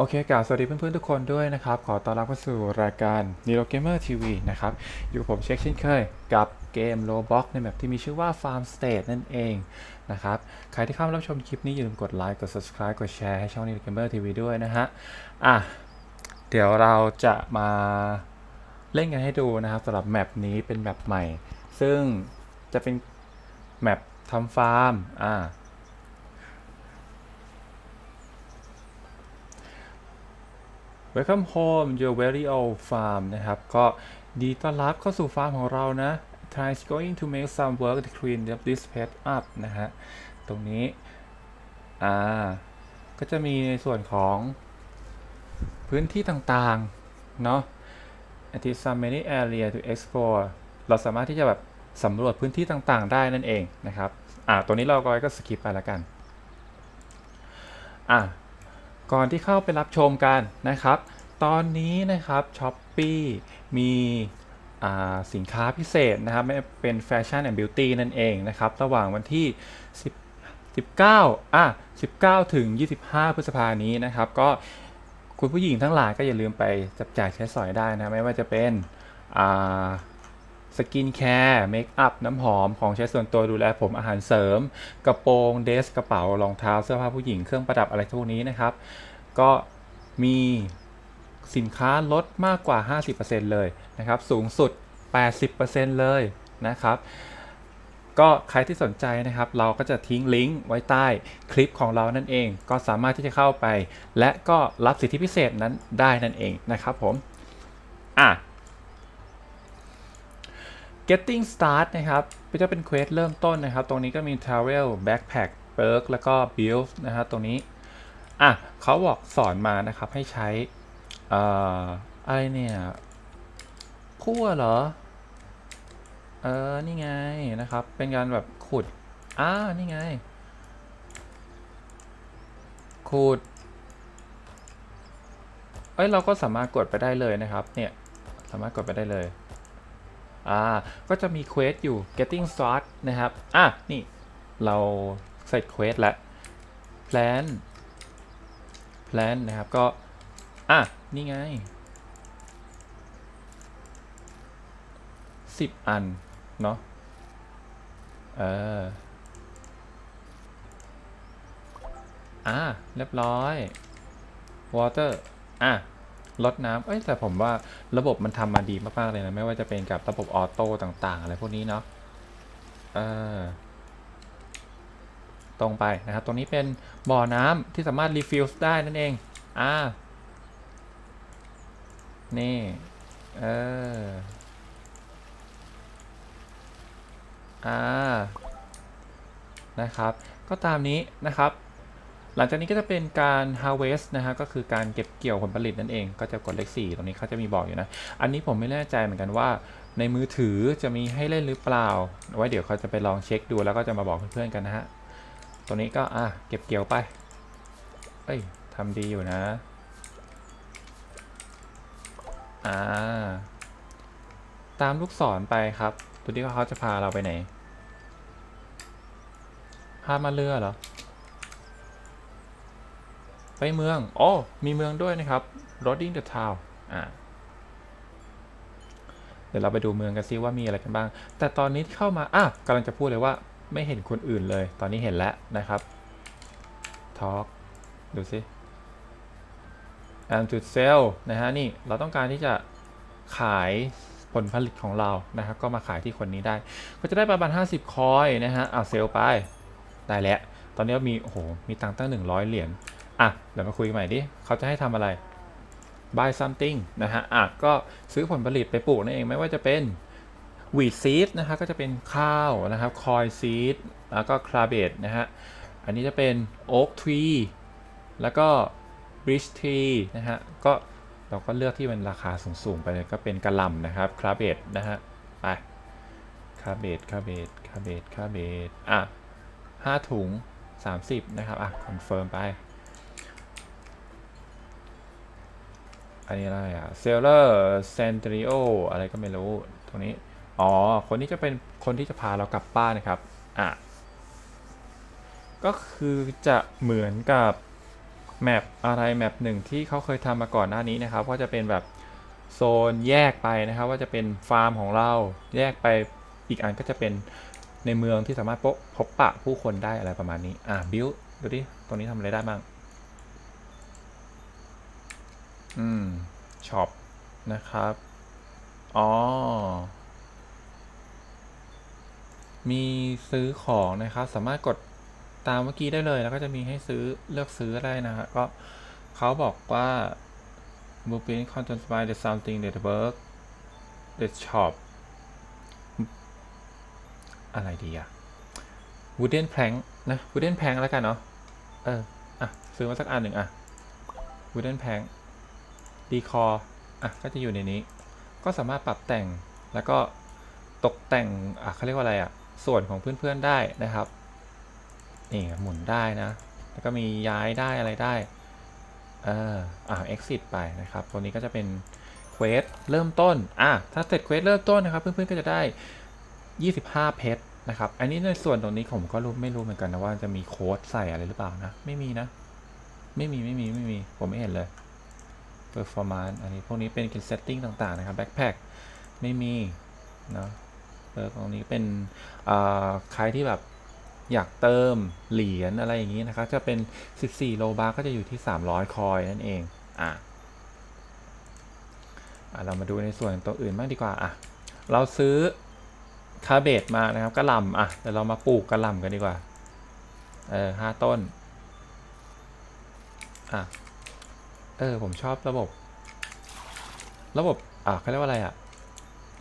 โอเคกล่าวสวัสดีเพื่อนๆทุกคนด้วยนะครับ ขอต้อนรับเข้าสู่รายการ Nero Gamer TV นะครับ อยู่กับผมเช็คเช่นเคยกับเกม Roblox ในแบบที่มีชื่อว่า Farm State นั่นเองนะครับ ใครที่เข้ามารับชมคลิปนี้อย่าลืมกดไลค์ กด subscribe กดแชร์ให้ช่อง Nero Gamer TV ด้วยนะฮะ อะ เดี๋ยวเราจะมาเล่นกันให้ดูนะครับสำหรับแมปนี้เป็นแมปใหม่ ซึ่งจะเป็นแมปทำฟาร์ม อ่า Welcome home your very old farm นะครับ ก็ดีต้อนรับเข้าสู่ฟาร์มของเรานะ Try is going to make some work to clean up this pet up นะฮะ ตรงนี้ อ่า ก็จะมีในส่วนของพื้นที่ต่างๆ เนาะ It is some many area to explore เราสามารถที่จะแบบสำรวจพื้นที่ต่างๆ ได้นั่นเองนะครับ อ่า ตัวนี้เราก็ก็สกิปไปแล้วกัน อะ ก่อนที่เข้าไปรับชมกันนะครับ ตอนนี้นะครับช้อปปีมีสินค้าพิเศษนะครับไม่เป็นแฟชั่นแอนด์บิวตี้นั่นเองนะครับ ระหว่างวันที่ 10 19อะ19 ถึง 25 พฤษภานี้นะครับ ก็คุณผู้หญิงทั้งหลายก็อย่าลืมไปจับจ่ายใช้สอยได้นะ ไม่ว่าจะเป็นอ่า สกินแคร์เมคอัพน้ำหอมของใช้ส่วนตัวดูแลผมอาหารเสริม กระโปรงเดสกระเป๋ารองเท้าเสื้อผ้าผู้หญิงเครื่องประดับอะไรพวกนี้นะครับ ก็มีสินค้าลดมากกว่า 50%เลยนะครับ สูงสุด 80%เลยนะครับ ก็ใครที่สนใจนะครับ เราก็จะทิ้งลิงก์ไว้ใต้คลิปของเรานั่นเอง ก็สามารถที่จะเข้าไป และก็รับสิทธิพิเศษนั้นได้นั่นเองนะครับผม อะ Getting Start นะครับก็จะเป็นเควสเริ่มต้นนะครับ ตรงนี้ก็มี Travel Backpack Perk แล้วก็ Build นะครับตรงนี้ อะเขาบอกสอนมานะครับให้ใช้อ่ออะไรเนี่ยคั่วเหรอ เออ นี่ไงนะครับ เป็นการแบบขุด อ่า นี่ไง ขุด เอ้ย เราก็สามารถกดไปได้เลยนะครับ เนี่ย สามารถกดไปได้เลย อ่าก็จะมีเควสอยู่ getting start นะครับอะนี่เราใส่เควสแล้ว plan plan นะครับก็อะนี่ไงสิบอัน เนาะเอออะเรียบร้อย water อะ ลดน้ำเอ้ยแต่ผมว่าระบบมันทำมาดีมากๆเลยนะ ไม่ว่าจะเป็นกับระบบออโต้ต่างๆ อะไรพวกนี้เนาะเออตรงไปนะครับ ตรงนี้เป็นบ่อน้ำที่สามารถรีฟิลได้นั่นเอง อ่า นี่ เออ อ่า นะครับ ก็ตามนี้นะครับ หลังจากนี้ก็จะเป็นการ harvest นะฮะก็คือการเก็บเกี่ยวผลผลิตนั่นเอง ก็จะกดเลข 4 ตรงนี้เขาจะมีบอกอยู่นะ อันนี้ผมไม่แน่ใจเหมือนกันว่า ในมือถือจะมีให้เล่นหรือเปล่า ไว้เดี๋ยวเขาจะไปลองเช็คดูแล้วก็จะมาบอกเพื่อนๆกันนะฮะตัวนี้ก็อะเก็บเกี่ยวไป เอ้ยทำดีอยู่นะอ่าตามลูกศรไปครับดูที่ว่าเขาจะพาเราไปไหน พามาเรือเหรอ ไปเมืองโอ้มีเมืองด้วยนะครับ Roading the Town อ่าเดี๋ยวเราไปดูเมืองกันซิว่ามีอะไรกันบ้าง แต่ตอนนี้ที่เข้ามาอะกำลังจะพูดเลยว่าไม่เห็นคนอื่นเลย ตอนนี้เห็นแล้วนะครับ Talk ดูสิ and to sell นะฮะนี่เราต้องการที่จะขายผลผลิตของเรานะครับ ก็มาขายที่คนนี้ได้ ก็จะได้ประมาณ 50 คอยนะฮะเอาเซลไป ได้แล้ว ตอนนี้มี โอ้โห มีตังค์ตั้ง 100 เหรียญ อะเดี๋ยวมาคุยกันใหม่ดิเขาจะให้ทำอะไร buy something นะฮะอะก็ซื้อผลผลิตไปปลูกนั่นเองไม่ว่าจะเป็น wheat seed นะฮะก็จะเป็นข้าวนะครับ corn seed แล้วก็ cabbage นะฮะอันนี้จะเป็น oak tree แล้วก็ bridge tree นะฮะก็เราก็เลือกที่มันราคาสูงๆไปเลยก็เป็นกระลำนะครับ cabbage นะฮะไป cabbage cabbage cabbage clabbe อะห้าถุง 30 นะครับ อะ คอนเฟิร์มไป อันนี้อะไรอะเซลเลอร์เซนเตริโออะไรก็ไม่รู้ตรงนี้ อ๋อ คนนี้จะเป็นคนที่จะพาเรากลับบ้านนะครับ อะ ก็คือจะเหมือนกับแมปอะไรแมปหนึ่งที่เขาเคยทำมาก่อนหน้านี้นะครับ ก็จะเป็นแบบโซนแยกไปนะครับ ว่าจะเป็นฟาร์มของเราแยกไปอีกอันก็จะเป็นในเมืองที่สามารถพบพบปะผู้คนได้อะไรประมาณนี้ อะบิวดูดิตรงนี้ทำอะไรได้บ้าง อืมช็อปนะครับ อ๋อ มีซื้อของนะครับ สามารถกดตามเมื่อกี้ได้เลย แล้วก็จะมีให้ซื้อเลือกซื้อได้นะฮะก็เขาบอกว่า Blueprint content by the something that work the shop อะไรดีอะ wooden plank นะ wooden plank แล้วกันเนาะ เออ อะ ซื้อมาสักอันหนึ่งอะ wooden plank decor อะก็จะอยู่ในนี้ ก็สามารถปรับแต่งแล้วก็ตกแต่งอะเขาเรียกว่าอะไรอะส่วนของเพื่อนๆได้นะครับนี่หมุนได้นะ แล้วก็มีย้ายได้อะไรได้เอออ่า exit ไปนะครับ ตัวนี้ก็จะเป็นเควสเริ่มต้นอะถ้าเสร็จเควสเริ่มต้นนะครับ เพื่อนๆก็จะได้ 25 เพชรนะครับ อันนี้ในส่วนตรงนี้ผมก็รู้ไม่รู้เหมือนกันนะว่าจะมีโค้ดใส่อะไรหรือเปล่านะ ไม่มีนะ ไม่มีไม่มีไม่มี ผมไม่เห็นเลย performance อันนี้พวกนี้เป็น setting ต่างๆ นะครับ backpack ไม่มีเนาะเออตรงนี้เป็นอ่าใครที่แบบอยากเติมเหรียญอะไรอย่างนี้นะครับ จะเป็น 14 โลบาร์ก็จะอยู่ที่ 300 คอยนั่นเอง อะอะเรามาดูในส่วนตัวอื่นบ้างดีกว่า อะ เราซื้อคาเบตมานะครับกระหล่ำอะเดี๋ยวเรามาปลูกกระหล่ำกันดีกว่า เออห้าต้น อะ เออ ผมชอบระบบ ระบบ อะเขาเรียกว่าอะไรอะ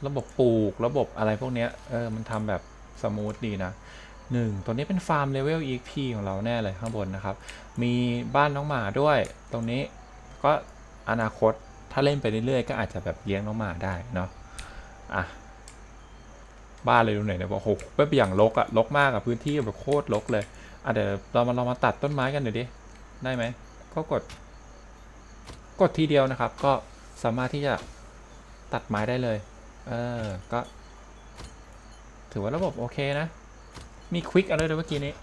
ระบบปลูกระบบอะไรพวกเนี้ย เออ มันทำแบบสมูทดีนะหนึ่งตัวนี้เป็นฟาร์มเลเวล EXP ของเราแน่เลยข้างบนนะครับ มีบ้านน้องหมาด้วย ตรงนี้ก็อนาคตถ้าเล่นไปเรื่อยๆ ก็อาจจะแบบเลี้ยงน้องหมาได้เนาะ อะ บ้านเลยดูหน่อยนะบอกโหแบบอย่างรกอะรกมากอะพื้นที่แบบโคตรรกเลย อะเดี๋ยวเรามาเรามาตัดต้นไม้กันหน่อยดิ ได้ไหม ก็กด กดทีเดียวนะครับ ก็สามารถที่จะตัดไม้ได้เลย เออ ก็ ถือว่าระบบโอเคนะ มีควิกอะไรด้วยเมื่อกี้นี้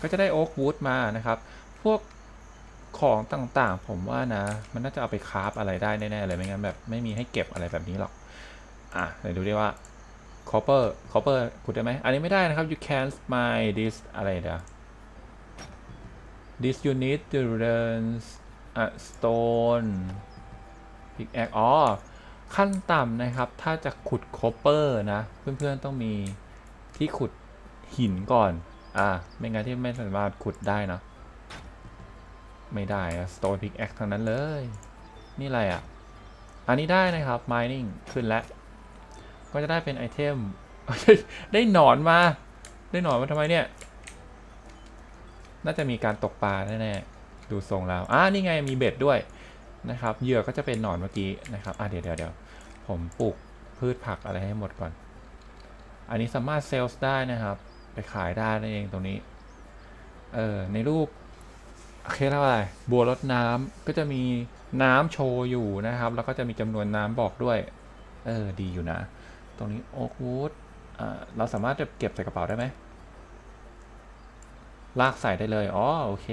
ก็จะได้โอ๊กวูดมานะครับ พวกของต่างๆ ผมว่านะ มันน่าจะเอาไปคราฟอะไรได้แน่ๆเลย ไม่งั้นแบบไม่มีให้เก็บอะไรแบบนี้หรอก อะเดี๋ยวดูดิว่า copper copper ขุดได้ไหม อันนี้ไม่ได้นะครับ you can't mine this อะไรเดี๋ยว this unit to learn a stone pickaxe อ๋อ ขั้นต่ำนะครับ ถ้าจะขุด copper นะ เพื่อนๆ ต้องมีที่ขุดหินก่อน อ่า ไม่งั้นที่ไม่สามารถขุดได้นะ ไม่ได้อะ stone pickaxe ทั้งนั้นเลย นี่อะไรอะ อันนี้ได้นะครับ mining ขึ้นแล้ว ก็จะได้เป็นไอเทม ได้หนอนมา ได้หนอนมาทำไมเนี่ย น่าจะมีการตกปลาแน่ๆ ดูทรงแล้วอ่านี่ไงมีเบ็ดด้วยนะครับเหยื่อก็จะเป็นหนอนเมื่อกี้นะครับอ่าเดี๋ยวเดี๋ยวเดี๋ยวผมปลูกพืชผักอะไรให้หมดก่อน อันนี้สามารถเซลส์ได้นะครับ ไปขายได้นั่นเองตรงนี้ เออในรูปโอเคแล้วอะไรบัวรดน้ำก็จะมีน้ำโชว์อยู่นะครับ แล้วก็จะมีจำนวนน้ำบอกด้วย เออดีอยู่นะ ตรงนี้โอ๊กวูดเราสามารถจะเก็บใส่กระเป๋าได้ไหมลากใส่ได้เลย อ๋อ โอเค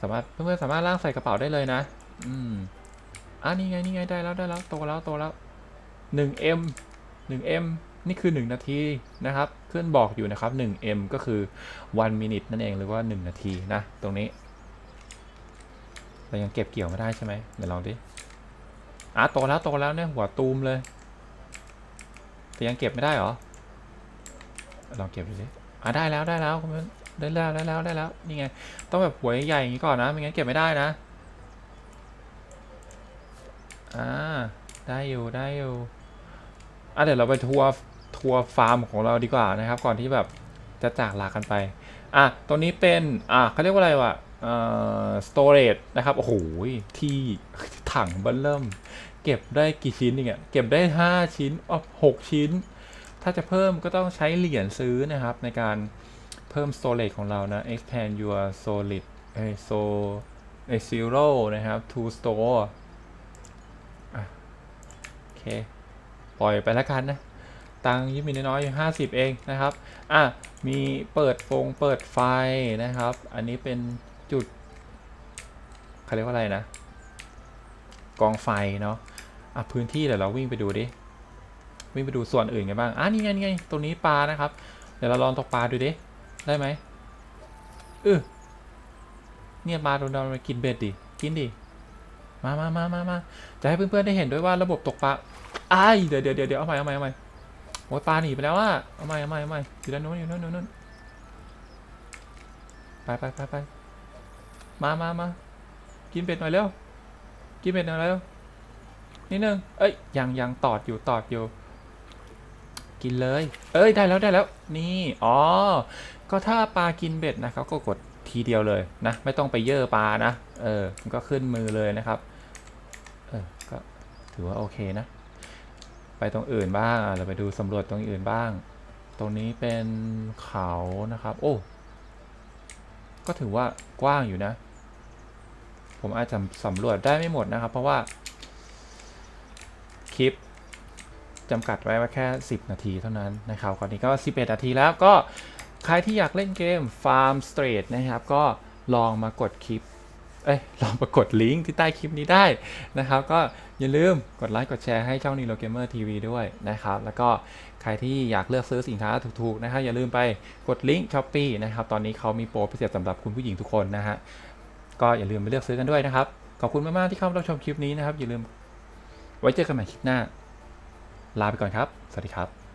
สามารถเพื่อนๆสามารถล่ากใส่กระเป๋าได้เลยนะ อืมอะนี่ไงนี่ไงได้แล้วได้แล้วโตแล้วโตแล้ว 1M 1M นี่คือ 1 นาทีนะครับเพื่อนบอกอยู่นะครับ 1M ก็คือ 1 minute นั่นเองหรือว่า 1 นาทีนะ ตรงนี้ เรายังเก็บเกี่ยวไม่ได้ใช่ไหมเดี๋ยวลองดิอะโตแล้วโตแล้วเนี่ยหัวตูมเลยแต่ยังเก็บไม่ได้เหรอลองเก็บดูสิอะได้แล้วได้แล้วคุณเพื่อน ได้แล้วได้แล้วได้แล้วนี่ไงต้องแบบหัวใหญ่ๆอย่างนี้ก่อนนะไม่งั้นเก็บไม่ได้นะอ่าได้อยู่ได้อยู่อะเดี๋ยวเราไปทัวร์ทัวร์ฟาร์มของเราดีกว่านะครับ ก่อนที่แบบจะจากลากันไปอะตรงนี้เป็นอะเขาเรียกว่าอะไรวะเอ่อ storage นะครับโอ้โหที่ถังเบิ้ลเริ่ม เก็บได้กี่ชิ้นเนี่ยเก็บได้ 5 ชิ้นอ๋อ6ชิ้น ถ้าจะเพิ่มก็ต้องใช้เหรียญซื้อนะครับในการ พิ่ม storage ของเรานะ expand your solid เอ้ so เอ้ zero นะครับ to store โอเค ปล่อยไปแล้วกันนะ ตังยิ่มีน้อยอยู่50เองนะครับ อะ มีเปิดฟงเปิดไฟนะครับ อันนี้เป็นจุดเขาเรียกว่าอะไรนะ กองไฟเนาะ อะ พื้นที่เดี๋ยวเราวิ่งไปดูดิ วิ่งไปดูส่วนอื่นกันบ้าง อะ นี่ไงนี่ไงตรงนี้ปลานะครับ เดี๋ยวเราลองตกปลาดูดิ ได้ไหมเออเนี่ยปลาโดนเรามากินเบ็ดดิ กินดิ มามามามามาจะให้เพื่อนๆได้เห็นด้วยว่าระบบตกปลาไอ้เดี๋ยวเดี๋ยวเดี๋ยวเอาใหม่เอาใหม่เอาใหม่โอ้ยปลาหนีไปแล้วอะเอาใหม่เอาใหม่เอาใหม่อยู่ด้านโน้นอยู่โน้นโน้นไปไปไปไปมามามากินเบ็ดหน่อยเร็ว กินเบ็ดหน่อยเร็วนิดนึง เอ้ย ยังยังตอดอยู่ตอดอยู่ กินเลย เอ้ย ได้แล้วได้แล้ว นี่ อ๋อ ก็ถ้าปลากินเบ็ดนะครับก็กดทีเดียวเลยนะ ไม่ต้องไปเย่อปลานะ เออมันก็ขึ้นมือเลยนะครับ เออก็ถือว่าโอเคนะ ไปตรงอื่นบ้างเราไปดูสำรวจตรงอื่นบ้าง ตรงนี้เป็นเขานะครับ โอ้ ก็ถือว่ากว้างอยู่นะ ผมอาจจะสำรวจได้ไม่หมดนะครับ เพราะว่า คลิปจำกัดไว้ว่าแค่ 10 นาทีเท่านั้นนะครับตอนนี้ก็ 11 นาทีแล้วก็ ใครที่อยากเล่นเกม Farm Street นะครับ ก็ลองมากดคลิป เอ้ย ลองมากดลิงก์ที่ใต้คลิปนี้ได้นะครับ ก็อย่าลืมกดไลค์กดแชร์ให้ช่อง Nilo Gamer TV ด้วยนะครับ แล้วก็ใครที่อยากเลือกซื้อสินค้าถูกๆนะครับอย่าลืมไปกดลิงก์ s h อ p e e นะครับ ตอนนี้เขามีโปรพิเศษสำหรับคุณผู้หญิงทุกคนนะฮะ ก็อย่าลืมไปเลือกซื้อกันด้วยนะครับ ขอบคุณมากๆที่เข้ามารับชมคลิปนี้นะครับ อย่าลืมไว้เจอกันใหม่คลิปหน้า ลาไปก่อนครับ สวัสดีครับ